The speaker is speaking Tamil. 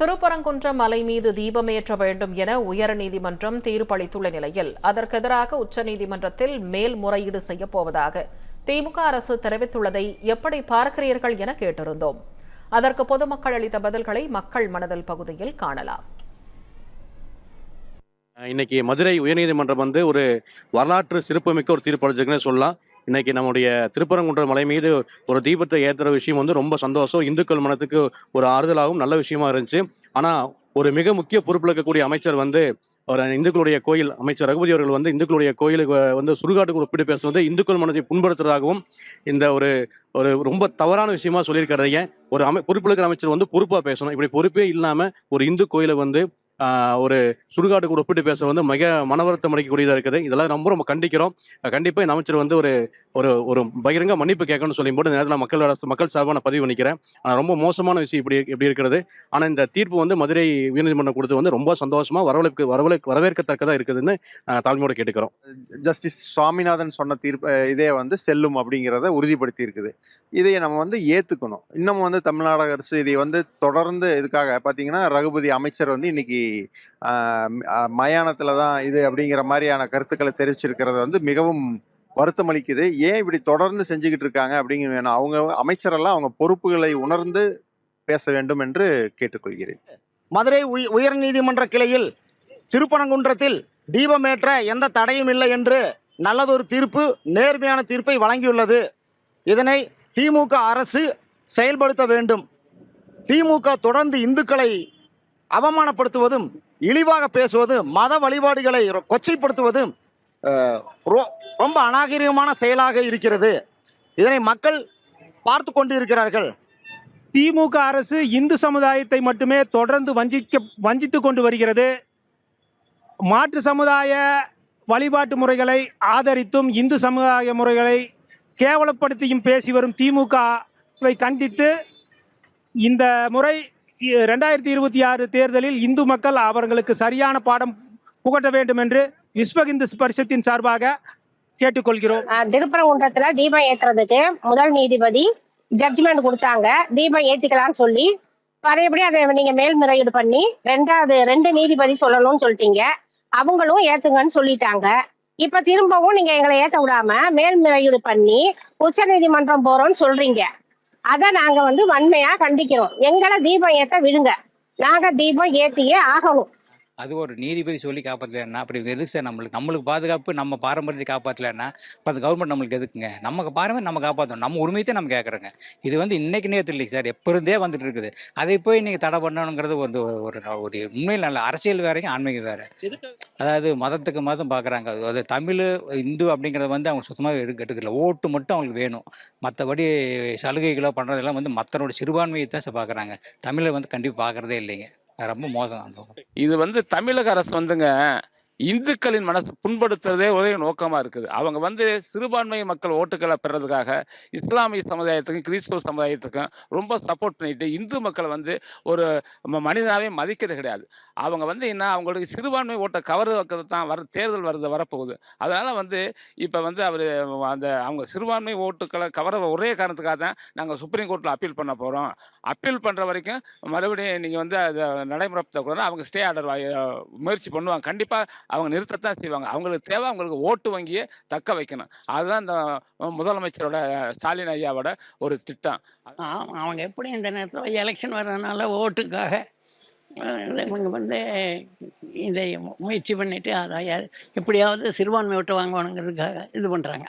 திருப்பரங்குன்றம் மலை மீது தீபமேற்ற வேண்டும் என உயர்நீதிமன்றம் தீர்ப்பளித்துள்ள நிலையில் அதற்கெதிராக உச்சநீதிமன்றத்தில் மேல்முறையீடு செய்யப்போவதாக திமுக அரசு தெரிவித்துள்ளதை எப்படி பார்க்கிறீர்கள் என கேட்டிருந்தோம். அதற்கு பொதுமக்கள் அளித்த பதில்களை மக்கள் மனதில் பகுதியில் காணலாம். இன்னைக்கு மதுரை உயர்நீதிமன்றம் வந்து ஒரு வரலாற்று சிறப்புமிக்க ஒரு தீர்ப்பளிச்சிருக்குன்னு சொல்லலாம். இன்னைக்கு நம்முடைய திருப்பரங்குன்றம் மலை மீது ஒரு தீபத்தை ஏற்றுற விஷயம் வந்து ரொம்ப சந்தோஷம். இந்துக்கள் மனத்துக்கு ஒரு ஆறுதலாகவும் நல்ல விஷயமா இருந்துச்சு. ஆனா ஒரு மிக முக்கிய பொறுப்பில் இருக்கக்கூடிய அமைச்சர் வந்து ஒரு இந்துக்களுடைய கோயில் அமைச்சர் ரகுபதி அவர்கள் வந்து இந்துக்களுடைய கோயிலுக்கு வந்து சுடுகாட்டுக்கு ஒப்பிட்டு பேசுவது இந்துக்கள் மனத்தை புண்படுத்துறதாகவும் இந்த ஒரு ஒரு ரொம்ப தவறான விஷயமா சொல்லியிருக்கிறதைய ஒரு அமை பொறுப்பில் இருக்கிற அமைச்சர் வந்து பொறுப்பாக பேசணும். இப்படி பொறுப்பே இல்லாமல் ஒரு இந்து கோயிலை வந்து ஒரு சுடுகாடு கூட ஒப்பிட்டு பேச வந்து மிக மனவருத்தம் அளிக்கக்கூடியதாக இருக்குது. இதெல்லாம் ரொம்ப ரொம்ப கண்டிக்கிறோம். கண்டிப்பாக இந்த அமைச்சர் வந்து ஒரு ஒரு ஒரு பகிரங்க மன்னிப்பு கேட்கணும்னு சொல்லும் போது இந்த நேரத்தில் மக்கள் அரசு மக்கள் சார்பாக நான் பதிவு பண்ணிக்கிறேன். ஆனால் ரொம்ப மோசமான விஷயம் இப்படி இப்படி இருக்கிறது. ஆனால் இந்த தீர்ப்பு வந்து மதுரை உயர்நீதிமன்றம் கொடுத்து வந்து ரொம்ப சந்தோஷமாக வரவேற்க வரவேற்க வரவேற்கத்தக்கதாக இருக்குதுன்னு தாழ்மையோட கேட்டுக்கிறோம். ஜஸ்டிஸ் சுவாமிநாதன் சொன்ன தீர்ப்பு இதே வந்து செல்லும் அப்படிங்கிறத உறுதிப்படுத்தி இருக்குது இதை நம்ம வந்து ஏற்றுக்கணும் இன்னமும் வந்து தமிழ்நாடு அரசு இதை வந்து தொடர்ந்து இதுக்காக பார்த்தீங்கன்னா ரகுபதி அமைச்சர் வந்து இன்னைக்கு மயானத்தில் தான் இது அப்படிங்கிற மாதிரியான கருத்துக்களை தெரிவிச்சிருக்கிறது வந்து மிகவும் வருத்தம் அளிக்குது. ஏன் இப்படி தொடர்ந்து செஞ்சுக்கிட்டு இருக்காங்க அப்படிங்கிற வேணும். அவங்க அமைச்சரெல்லாம் அவங்க பொறுப்புகளை உணர்ந்து பேச வேண்டும் என்று கேட்டுக்கொள்கிறேன். மதுரை உய- உயர்நீதிமன்ற கிளையில் திருப்பனங்குன்றத்தில் தீபமேற்ற எந்த தடையும் இல்லை என்று நல்லதொரு தீர்ப்பு நேர்மையான தீர்ப்பை வழங்கியுள்ளது. இதனை திமுக அரசு செயல்படுத்த வேண்டும். திமுக தொடர்ந்து இந்துக்களை அவமானப்படுத்துவதும் இழிவாக பேசுவதும் மத வழிபாடுகளை கொச்சைப்படுத்துவதும் ரொ- ரொம்ப அநாகரிகமான செயலாக இருக்கிறது. இதனை மக்கள் பார்த்து கொண்டு இருக்கிறார்கள் திமுக அரசு இந்து சமுதாயத்தை மட்டுமே தொடர்ந்து வஞ்சிக்க வஞ்சித்து கொண்டு வருகிறது. மாற்று சமுதாய வழிபாட்டு முறைகளை ஆதரித்தும் இந்து சமுதாய முறைகளை கேவலப்படுத்தியும் பேசி வரும் திமுகவை கண்டித்து இந்த முறை ரெண்டாயிரத்தி இருபத்தி ஆறு தேர்தலில் இந்து மக்கள் அவர்களுக்கு சரியான பாடம் புகட்ட வேண்டும் என்று விஸ்வ இந்து பரிஷத்தின் சார்பாக கேட்டுக்கொள்கிறோம். ஆஹ் திருப்பரங்குன்றத்துல தீபம் ஏற்றுறதுக்கு முதல் நீதிபதி ஜட்ஜ்மெண்ட் கொடுத்தாங்க. தீபம் ஏற்றிக்கலாம்னு சொல்லி. பழையபடி அதை நீங்க மேல்முறையீடு பண்ணி ரெண்டாவது ரெண்டு நீதிபதி சொல்லணும்னு சொல்லிட்டீங்க. அவங்களும் ஏத்துங்கன்னு சொல்லிட்டாங்க. இப்ப திரும்பவும் நீங்க எங்களை ஏற்ற விடாம மேல்முறையீடு பண்ணி உச்ச நீதிமன்றம் போறோம்னு சொல்றீங்க. அதை நாங்க வந்து வன்மையா கண்டிக்கிறோம். எங்களை தீபம் ஏற்ற விடுங்க. நாங்க தீபம் ஏத்தியே ஆகணும். அது ஒரு நீதிபதி சொல்லி காப்பாற்றலன்னா அப்படி எதுக்கு சார் நம்மளுக்கு? நம்மளுக்கு பாதுகாப்பு நம்ம பாரம்பரியத்தை காப்பாற்றலன்னா இப்போ அந்த கவர்மெண்ட் நம்மளுக்கு எதுக்குங்க? நம்ம பாரம்பரியம் நம்ம காப்பாற்றணும் நம்ம உரிமையத்தை நம்ம கேட்குறோங்க இது வந்து இன்னைக்கு நேரத்தில் இல்லைங்க சார். எப்போ இருந்தே வந்துட்டு இருக்குது. அதை போய் நீங்கள் தடை பண்ணணுங்கிறது வந்து ஒரு ஒரு உண்மையில் நல்ல அரசியல் வேறையும் ஆன்மீகம் வேறு. அதாவது மதத்துக்கு மதம் பார்க்குறாங்க அது தமிழ் இந்து அப்படிங்கிறது வந்து அவங்க சுத்தமாக இருக்கு எடுக்கல ஓட்டு மட்டும் அவங்களுக்கு வேணும். மற்றபடி சலுகைகளோ பண்ணுறதெல்லாம் வந்து மற்றனோட சிறுபான்மையை தான் சார் பார்க்குறாங்க தமிழை வந்து கண்டிப்பாக பார்க்குறதே இல்லைங்க. ரொம்ப மோசம் இது வந்து தமிழக அரசு வந்துங்க இந்துக்களின் மனசு புண்படுத்துறதே ஒரே நோக்கமாக இருக்குது. அவங்க வந்து சிறுபான்மை மக்கள் ஓட்டுகளை பெறதுக்காக இஸ்லாமிய சமுதாயத்துக்கும் கிறிஸ்துவ சமுதாயத்துக்கும் ரொம்ப சப்போர்ட் பண்ணிட்டு இந்து மக்களை வந்து ஒரு மனிதனாகவே மதிக்கிறது கிடையாது. அவங்க வந்து என்ன அவங்களுக்கு சிறுபான்மை ஓட்டை கவர் வைக்கிறது தான் வர தேர்தல் வருது வரப்போகுது. அதனால் வந்து இப்போ வந்து அவர் அந்த அவங்க சிறுபான்மை ஓட்டுக்களை கவர ஒரே காரணத்துக்காக தான் நாங்கள் சுப்ரீம் கோர்ட்டில் அப்பீல் பண்ண போகிறோம் அப்பீல் பண்ணுற வரைக்கும் மறுபடியும் நீங்கள் வந்து அதை நடைமுறைப்படுத்தக்கூடாது அவங்க ஸ்டே ஆர்டர் முயற்சி பண்ணுவாங்க. கண்டிப்பாக அவங்க நிறுத்தத்தான் செய்வாங்க. அவங்களுக்கு தேவை அவங்களுக்கு ஓட்டு வங்கியை தக்க வைக்கணும். அதுதான் இந்த முதலமைச்சரோட ஸ்டாலின் ஐயாவோட ஒரு திட்டம். அவங்க எப்படி இந்த நேரத்தில் எலெக்ஷன் வர்றதுனால ஓட்டுக்காக இவங்க வந்து இதை முயற்சி பண்ணிவிட்டு அதை எப்படியாவது சிறுபான்மை ஓட்டு வாங்கணுங்கிறதுக்காக இது பண்ணுறாங்க